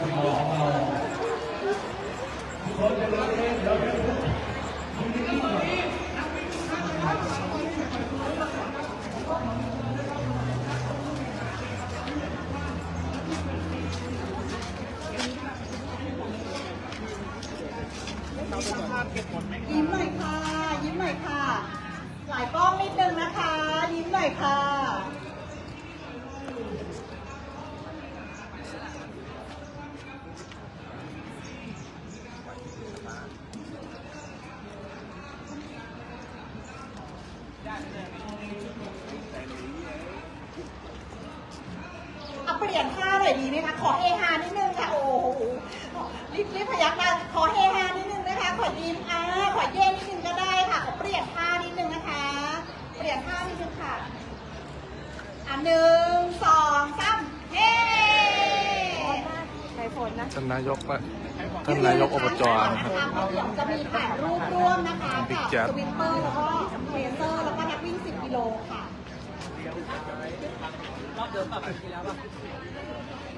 ทุกคนจะรู้เองเดี๋ยว น่อยดีไหมคะ ขอเฮฮานิดนึงค่ะ โอ้โหรีบรีบพยักหน้าขอเฮฮานิดนึงนะคะ ขอยิ้มอ่าขอเย่นิดนึงก็ได้ค่ะ ขอเปลี่ยนท่านิดนึงนะคะ เปลี่ยนท่านิดนึงค่ะอะหนึ่งสองสามเฮ้ท่านนายกและท่านนายกอบจนะครับเดี๋ยวจะมีถ่ายรูปร่วมนะคะบิ๊กกับแจ๊บสวิตเตอร์แล้วก็เทรเซอร์แล้วก็นักวิ่ง 10 กิโลค่ะกับท่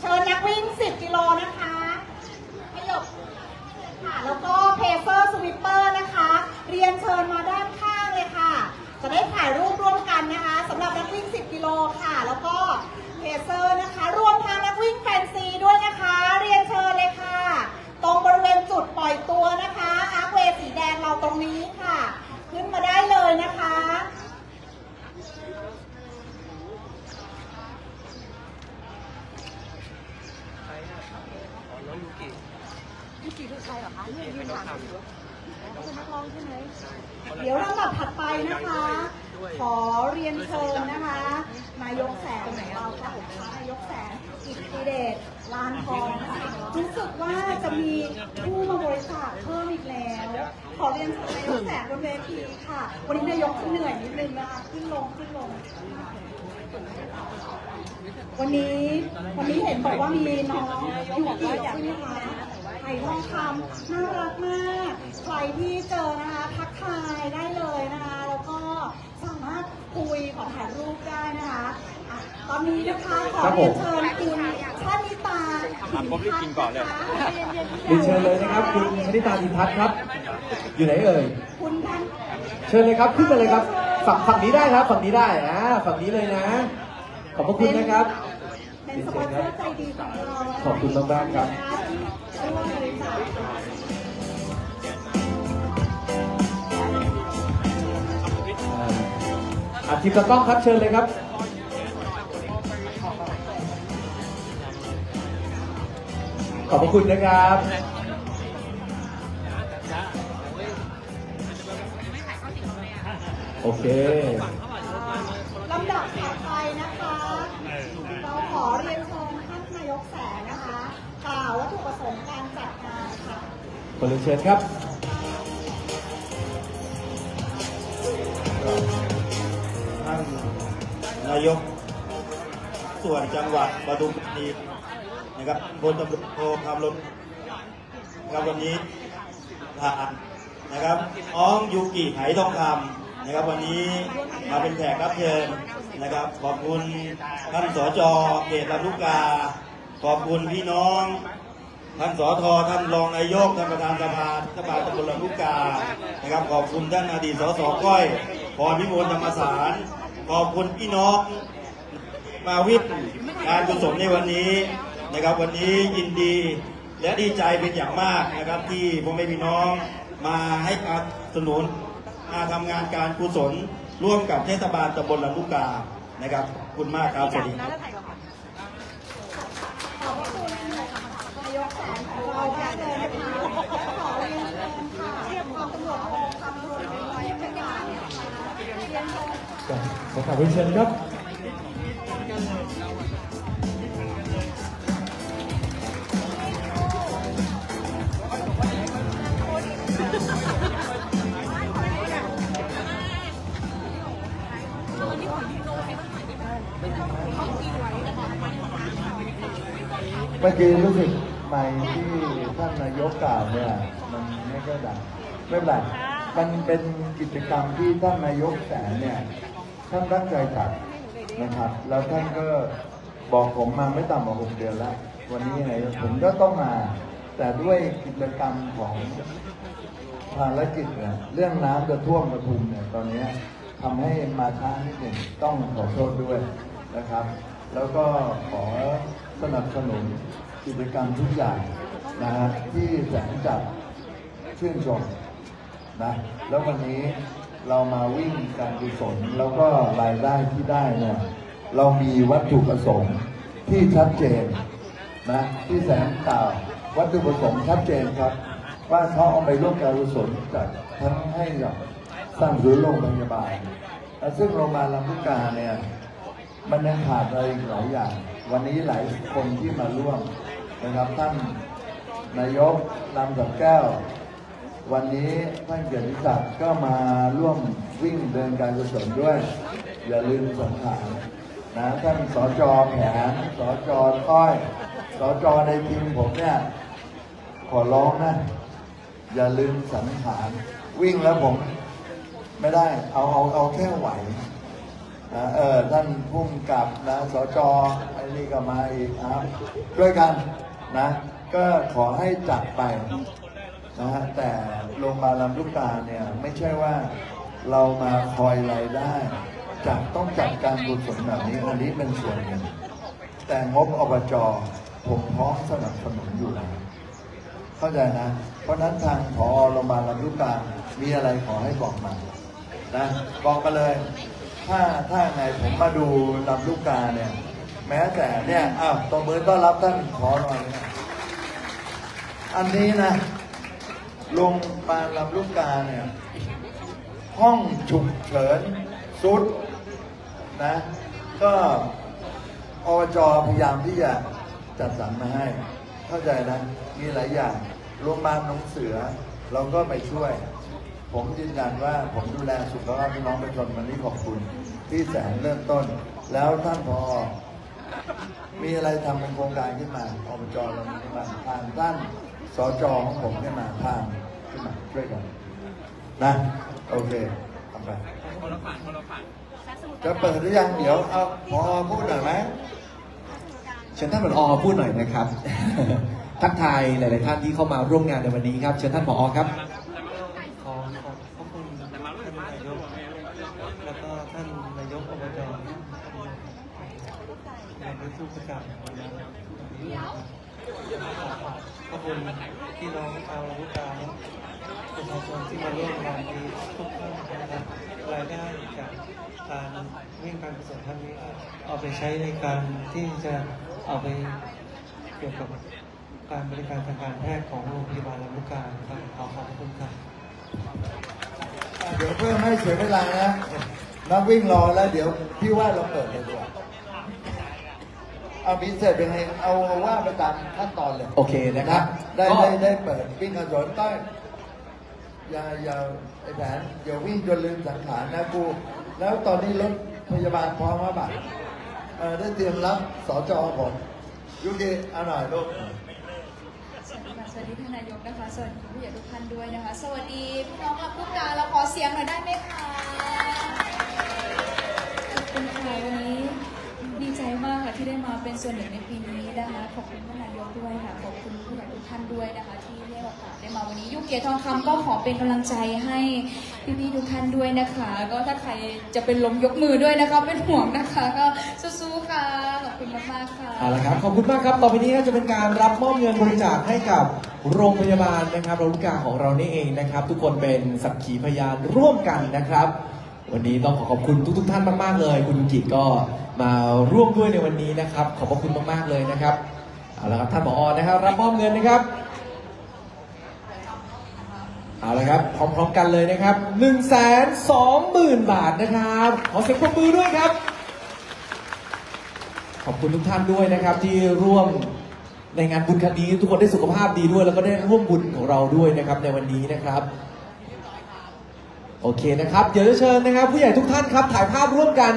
เชิญนักวิ่ง 10 กิโลนะคะขยบค่ะ แล้วก็เพเซอร์สวิปเปอร์นะคะ เรียนเชิญมาด้านข้างเลยค่ะ จะได้ถ่ายรูปร่วมกันนะคะสำหรับนักวิ่ง 10 กิโลค่ะ แล้วก็เพเซอร์นะคะรวมทางนักวิ่งแฟนซีด้วยนะคะ เรียนเชิญเลยค่ะ ตรงบริเวณจุดปล่อยตัวนะคะอาร์คเวย์สีแดงเราตรงนี้ค่ะ ขึ้นมาได้เลยนะคะ เดี๋ยวลำดับถัดไปนะคะ ขอเรียนเชิญนะคะ นายกแสนของเราค่ะนายกแสนอิทธิเดชลานทองค่ะ รู้สึกว่าจะมีผู้มาบริจาคเพิ่มอีกแล้ว ขอเรียนเชิญนายกแสนบนเวทีค่ะ วันนี้นายกเหนื่อยนิดนึงนะคะขึ้นลงขึ้นลง วันนี้วันนี้เห็นบอกว่ามีน้องอยูกิใช่ไหมคะไข่ทองคำน่ารักมากใครที่เจอนะคะทักทายได้เลยนะคะ แล้วก็สามารถคุยขอถ่ายรูปได้นะคะ อะตอนนี้นะคะขอครับผเรียมนเชิญคุณชานิตาผมรีบกินก่อนเลย เรียนเชิญเลยนะครับคุณชนิตาอินทัศน์ครับ อยู่ไหนเอ่ย คุณท่านเชิญเลยครับขึ้นมาเลยครับฝั่งฝั่งนี้ได้ครับฝั่งนี้ได้อ่าฝั่งนี้เลยนะ ขอบพระคุณนะครับ เป็นสปอนเซอร์ใจดีของเรานะะขอบคุณมากๆครับที่ร่วมบริจาคค่ะอ่าอาทีมตะกล้องครับเชิญเลยครับ ขอบพระคุณนะครับโอเคลำดับถัดไปนะคะ เราขอเรียนเชิญท่านนายกแสนนะคะกล่าววัตถุประสงค์การจัดงานค่ะขอเรียนเชิญครับท่านนายกส่วนจังหวัดปทุมธานี นะครับพลตำรวจโทคำลนนะครับวันนี้ทานนะครับน้องยูกิไหทองคำนะครับ วันนี้มาเป็นแขกรับเชิญนะครับ ขอบคุณท่านสจเขตลำลูกกา ขอบคุณพี่น้องท่านสอทอท่านรองนายกท่านประธานสภาเทศบาตำบลลำลูกกานะครับ ขอบคุณท่านอดีตสสก้อยพรพิมลธรรมสารขอบคุณพี่น้องมาวิทย์การกุศลในวันนี้ นะครับวันนี้ยินดีและดีใจเป็นอย่างมากนะครับที่พ่อแม่พี่น้องมาให้การสนับสนุนมาทำงานการกุศลร่วมกับเทศบาลตำบลลำลูกกานะครับขอบคุณมากครับสวัสดีครับขอบพระคุณนายกแสนของเราได้เลยนะคะขอเรียนเชิญค่ะเรีย เมื่อกี้รู้สึกไม่ที่ท่านนายกกล่าวเนี่ย มันไม่ก็ดังไม่เป็นไรมันเป็นกิจกรรมที่ท่านนายกแสนเนี่ย ท่านตั้งใจจัดนะครับ แล้วท่านก็บอกผมมาไม่ต่ำกว่าหกเดือนแล้ว วันนี้ยังไงผมก็ต้องมา แต่ด้วยกิจกรรมของภารกิจเนี่ยเรื่องน้ำจะท่วมปทุมเนี่ยตอนนี้ทำให้มาช้านิดหนึ่งต้องขอโทษด้วยนะครับ แล้วก็ขอ สนับสนุนกิจกรรมทุกอย่างนะฮะที่แสนจัดชื่นชมนะแล้ววันนี้เรามาวิ่งการกุศลแล้วก็รายได้ที่ได้เนี่ยเรามีวัตถุประสงค์ที่ชัดเจนนะที่แสนกล่าววัตถุประสงค์ชัดเจนครับ ว่าเขาเอาไปร่วมการกุศลจากทั้งให้กับสร้างศูนย์โรงพยาบาลและซึ่งโรงพยาบาลลำพูกาเนี่ยมันยังขาดอะไรหลายอย่าง วันนี้หลายคนที่มาร่วมนะครับท่านนายกลำสับแก้ว วันนี้ท่านเกียรติศักดิ์ก็มาร่วมวิ่งเดินการกุศลด้วย อย่าลืมสงขลานะท่านสจแผนสจต้อยสจในทีมผมเนี่ย ขอร้องนะ อย่าลืมสังขารวิ่งแล้วผม ไม่ได้เอาเอาเอาแค่ไหว นะเออท่านพุ่มกับนะสจไอ้นี่ก็มาอีกครับด้วยกันนะ ก็ขอให้จัดไปนะฮะแต่โรงพยาบาลลำลูกกาเนี่ยไม่ใช่ว่าเรามาคอยรายได้จากต้องจัดการกุศลแบบนี้อันนี้เป็นส่วนหนึ่งแต่งบอบจผมพร้อมสนับสนุนอยู่แล้วเข้าใจนะ เพราะฉะนั้นทางพอโรงพยาบาลลำลูกกามีอะไรขอให้บอกมานะบอกมาเลย ถ้าถ้าไงผมมาดูลำลูกกาเนี่ย แม้แต่เนี่ยอ้าวตบมือต้อนรับท่านขอหน่อยนะอันนี้นะโรงพยาบาลลำลูกกาเนี่ย ห้องฉุกเฉินสุดนะ ก็อบจพยายามที่จะจัดสรรมาให้ เข้าใจนะ มีหลายอย่างโรงพยาบาลน้องเสือเราก็ไปช่วย ผมยืนยันว่าผมดูแลสุขภาพพี่น้องประชาชนวันนี้ขอบคุณที่แสนเริ่มต้น แล้วท่านพอ มีอะไรทำเป็นโครงการขึ้นมาอบจเรามีขึ้นมาทางท่านสจของผมขึ้นมาทางขึ้นมาช่วยกันนะโอเคทำไปจะเปิดหรือยังเดี๋ยวเอาพอพูดหน่อยไหมเชิญท่านผอพูดหน่อยนะครับ ทักทายหลาย ๆ ท่านที่เข้ามาร่วมงานในวันนี้ครับ เชิญท่านผอครับ ขอขอบพระคุณท่านนายก แล้วก็ท่านนายกอบจ ในพื้นที่ประกาศขอบคุณพี่น้องชาวลูกกาประชาชนที่มาร่วมงานนี้ทุกท่านนะครับรายได้จากการวิ่งการกุศลครั้งนี้เอาไปใช้ในการที่จะเอาไปเกี่ยวกับการบริการทางการแพทย์ของโรงพยาบาลลำลูกกาครับขอขอบคุณครับเดี๋ยวเพื่อไม่เสียเวลานะนักวิ่งรอแล้วเดี๋ยวพี่ว่าเราเปิดเลยดีกว่า เอามีเสร็จเป็นไงเอาว่าไปตามขั้นตอนเลยโอเคนะครับได้ก็ได้ได้เปิดวิ่งกระโดดต้อยอย่าอย่าไอ้แผนอย่าวิ่งจนลืมสังขารนะกูแล้วตอนนี้รถพยาบาลพร้อมมาบัตรเออได้เตรียมรับสจผมยุกิเอาหน่อยลูกสวัสดีค่ะสวัสดีท่านนายกนะคะ สวัสดีผู้ใหญ่ทุกท่านด้วยนะคะ สวัสดีพี่น้องลำลูกกาเราขอเสียงหน่อยได้ไหมคะ ที่ได้มาเป็นส่วนหนึ่งในปีนี้นะคะขอบคุณท่านนายกด้วยค่ะขอบคุณผู้ใหญ่ทุกท่านด้วยนะคะ ที่ได้โอกาสได้มาวันนี้ยุคเกียรติทองคำก็ขอเป็นกำลังใจให้พี่ๆทุกท่านด้วยนะคะ ก็ถ้าใครจะเป็นลมยกมือด้วยนะคะเป็นห่วงนะคะ ก็สู้ๆค่ะขอบคุณมากๆค่ะ เอาละครับขอบคุณมากครับต่อไปนี้ก็จะเป็นการรับมอบเงินบริจาคให้กับโรงพยาบาลนะครับโรงพยาบาลของเรานี่เองนะครับ ทุกคนเป็นสักขีพยานร่วมกันนะครับ วันนี้ต้องขอขอบคุณทุกๆท่านมาก ๆ เลย คุณกิก็มาร่วมด้วยในวันนี้นะครับ ขอบพระคุณมาก ๆ เลยนะครับเอาละครับท่านผอนะครับ รับมอบเงินนะครับเอาละครับพร้อมๆกันเลยนะครับ1นึ่งแสนสองหมื่นบาทนะครับขอเสียงปรบมือด้วยครับ ขอบคุณทุกท่านด้วยนะครับที่ร่วมในงานบุญครั้งนี้ทุกคนได้สุขภาพดีด้วย แล้วก็ได้ร่วมบุญของเราด้วยนะครับในวันนี้นะครับ โอเคนะครับ เดี๋ยวจะเชิญนะครับ ผู้ใหญ่ทุกท่านครับ ถ่ายภาพร่วมกัน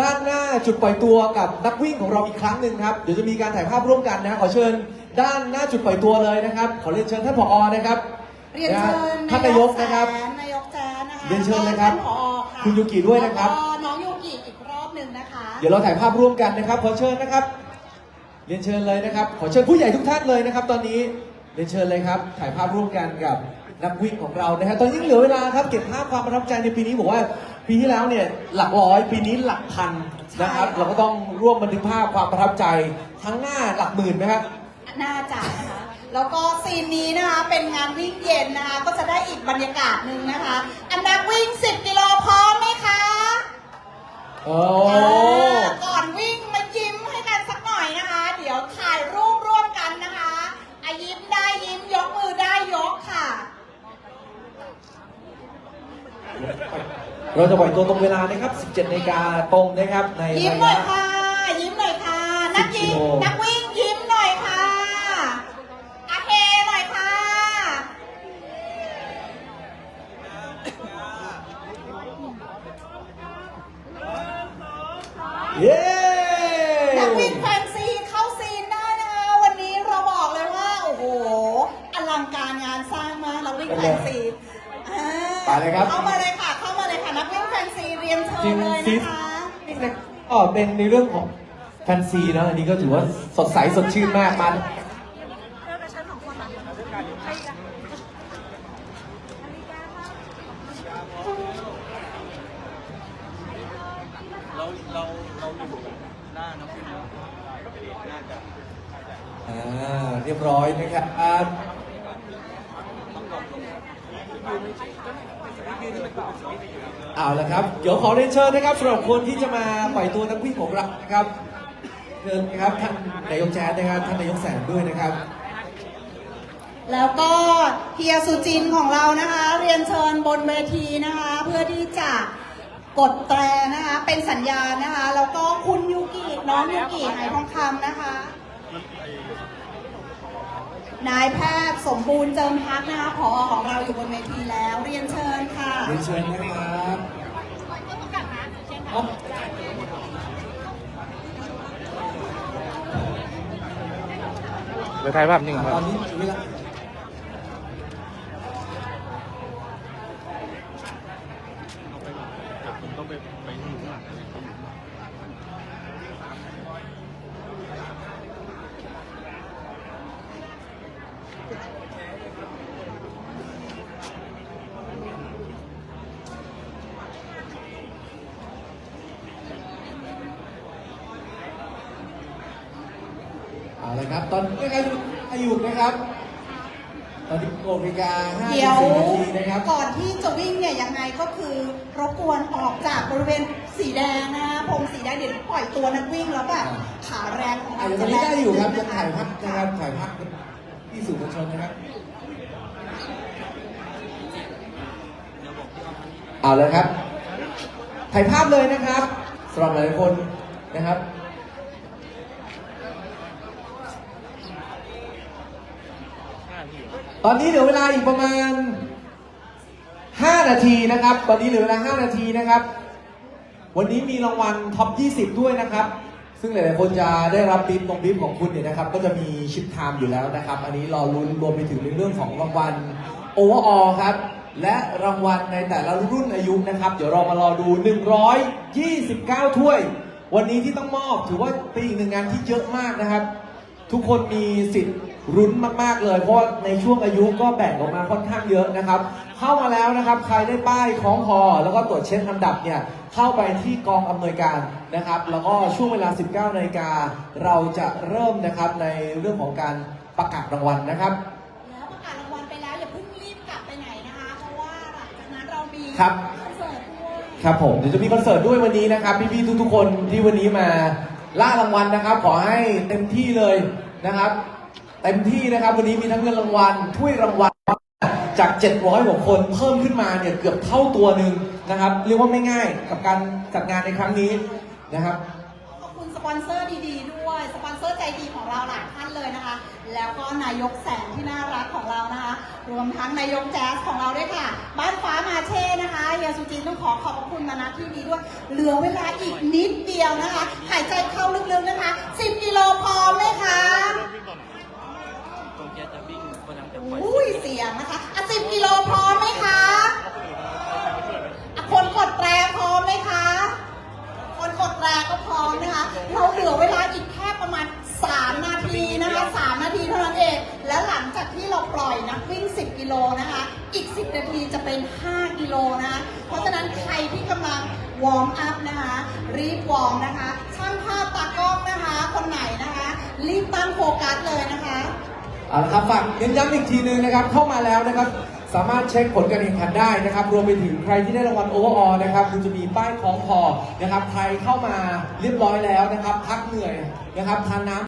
ด้านหน้าจุดปล่อยตัวกับนักวิ่งของเราอีกครั้งหนึ่งครับ เดี๋ยวจะมีการถ่ายภาพร่วมกันนะขอเชิญด้านหน้าจุดปล่อยตัวเลยนะครับ ขอเรียนเชิญท่านผอนะครับเรียนเชิญท่านนายกนะครับแสนายกแจ๊นนะคะเรียนเชิญเลยครับท่านผอค่ะคุณยูกิด้วยนะครับแล้วก็น้องยูกิอีกรอบหนึ่งนะคะ เดี๋ยวเราถ่ายภาพร่วมกันนะครับ ขอเชิญนะครับ เรียนเชิญเลยนะครับ ขอเชิญผู้ใหญ่ทุกท่านเลยนะครับ ตอนนี้เรียนเชิญเลยครับ ถ่ายภาพร่วมกันกับ นักวิ่งของเรานะครับตอนนี้ยังเหลือเวลาครับเก็บภาพความประทับใจในปีนี้บอกว่า ปีที่แล้วเนี่ยหลักร้อยปีนี้หลักพันนะครับใช่ค่ะเราก็ต้องร่วมบันทึกภาพความประทับใจทั้งหน้าหลักหมื่นไหมครับน่าจะนะคะแล้วก็ซีนนี้นะคะเป็นงานวิ่งเย็นนะคะก็จะได้อีกบรรยากาศหนึ่งนะคะ อันนักวิ่ง 10 กิโลพร้อมไหมคะโอ้ อ่าก่อนวิ่งมายิ้มให้กันสักหน่อยนะคะ เดี๋ยวถ่ายรูปร่วมกันนะคะอายิ้มได้ยิ้มยกมือได้ยกค่ะ เราจะปล่อยตัวตรงเวลานะครับ 17นาฬิกาตรงนะครับในยิ้มระหน่อยยะค่ะ ยิ้มหน่อยค่ะ นักยิง10กิโลนักวิ่งยิ้มหน่อยค่ะอาเฮหน่อยค่ะ เย้นักวิ่งแฟนซีเข้าซีนได้นะคะวันนี้เราบอกเลยว่า โอ้โห อลังการงานสร้างมากนักวิ่งแฟนซีอ่าไปเลยครับ เข้ามาเลยค่ะเข้า รียนเชิจริญงเลยซีนะคะนี่นะก็เป็นในเรื่องของแฟนซีเนอะอันนี้ก็ถือว่าสดใสสดชื่นมากมันเราเราเราอยู่หน้าน้ำพึ่งแล้วน่าจะอ่าเรียบร้อยนะครับ เอาละครับ เดี๋ยวขอเรียนเชิญนะครับสำหรับคนที่จะมาปล่อยตัวนักวิ่งของเรานะครับเชิญนะครับท่านนายกแจ๊ดนะครับท่านนายกแสนด้วยนะครับ แล้วก็เฮียสุจินของเรานะคะ เรียนเชิญบนเวทีนะคะ เพื่อที่จะกดแตรนะคะ เป็นสัญญาณนะคะ แล้วก็คุณยูกิน้องยูกิไหทองคำนะคะ นายแพทย์สมบูรณ์เจิมพักนะคะผอของเราอยู่บนเวทีแล้วเรียนเชิญค่ะเรียนเชิญนะครับอ๋อไปถ่ายภาพนิ่งคตรัอบนนี้เวลา ผมต้องไปไปอยู่ข้างหลัง เอาละครับ ตอนนี้นะครับอายุนะครับ ตอนนี้โกนาฬิกาเดี๋ยว54นาทีนะครับก่อนที่จะวิ่งเนี่ยยังไงก็คือรบกวนออกจากบริเวณสีแดงนะคะพรมสีแดงเดี๋ยวปล่อยตัวนักวิ่งแล้วแบบขาแรงของอาเรายุตอนนี้ได้อยู่ครับจะถ่ายภาพนะครับถ่ายภาพที่สื่อมวลชนนะครับ เอาเลยครับ ถ่ายภาพเลยนะครับสำหรับหลายๆคนนะครับ ตอนนี้เหลือเวลาอีกประมาณ 5 นาทีนะครับ ตอนนี้เหลือเวลา 5 นาทีนะครับ วันนี้มีรางวัลท็อป 20 ด้วยนะครับ ซึ่งหลาย ๆ คนจะได้รับบิฟตรงบิฟของคุณเนี่ยนะครับ ก็จะมีชิปไทม์อยู่แล้วนะครับ อันนี้รอลุ้นรวมไปถึงในเรื่องของรางวัลโอเวอร์ออครับ และรางวัลในแต่ละรุ่นอายุนะครับ เดี๋ยวเรามารอดู 129 ถ้วย วันนี้ที่ต้องมอบถือว่าเป็นอีกหนึ่งงานที่เยอะมากนะครับ ทุกคนมีสิทธิ์ รุ้นมากๆเลย เพราะว่าในช่วงอายุก็แบ่งออกมาค่อนข้างเยอะนะครับ เข้ามาแล้วนะครับ ใครได้ป้ายคล้องคอแล้วก็ตรวจเช็คอันดับเนี่ยเข้าไปที่กองอำนวยการนะครับ แล้วก็ช่วงเวลา 19นาฬิกาเราจะเริ่มนะครับในเรื่องของการประกาศรางวัลนะครับแล้วประกาศรางวัลไปแล้วอย่าเพิ่งรีบกลับไปไหนนะคะ เพราะว่าหลังจากนั้นเรามีครับคอนเสิร์ตด้วยครับผมเดี๋ยวจะมีคอนเสิร์ตด้วยวันนี้นะครับพี่ๆทุกๆคนที่วันนี้มาล่ารางวัลนะครับ ขอให้เต็มที่เลยนะครับ เต็มที่นะครับวันนี้มีทั้งเงินรางวัลถ้วยรางวัลจาก 700กว่าคนเพิ่มขึ้นมาเนี่ยเกือบเท่าตัวหนึ่งนะครับเรียกว่าไม่ง่ายกับการจัดงานในครั้งนี้นะครับขอบคุณสปอนเซอร์ดีๆด้วยสปอนเซอร์ใจดีของเราหลายท่านเลยนะคะ แล้วก็นายกแสงที่น่ารักของเรานะคะ รวมทั้งนายกแจ๊สของเราด้วยค่ะ บ้านฟ้ามาเช่นะคะเฮียสุจินต้องขอขอบคุณมาณที่นี้ด้วย เหลือเวลาอีกนิดเดียวนะคะหายใจเข้าลึกๆนะคะ 10กิโลพร้อมไหมคะ แกจะวิ่งคนนั้นจะปล่อยอุ้ยเสียงนะคะอะ10กิโลพร้อมไหมคะอะคนกดแตรพร้อมไหมคะ คนกดแตรก็พร้อมนะคะ เราเหลือเวลาอีกแค่ประมาณ 3 นาทีนะคะ3นาทีเท่านั้นเอง และหลังจากที่เราปล่อยนักวิ่ง 10 กิโลนะคะ อีก 10 นาทีจะเป็น 5 กิโลนะคะเพราะฉะนั้นใครที่กำลังวอร์มอัพนะคะ รีบวอร์มนะคะ ช่างภาพตากล้องนะคะ คนไหนนะคะ รีบตั้งโฟกัสเลยนะคะ เอาละครับฝากเน้นย้ำอีกทีนึงนะครับเข้ามาแล้วนะครับ สามารถเช็คผลการแข่งขันได้นะครับ รวมไปถึงใครที่ได้รางวัลโอเวอร์ออนะครับคุณจะมีป้ายคล้องคอนะครับใครเข้ามาเรียบร้อยแล้วนะครับพักเหนื่อยนะครับทานน้ำ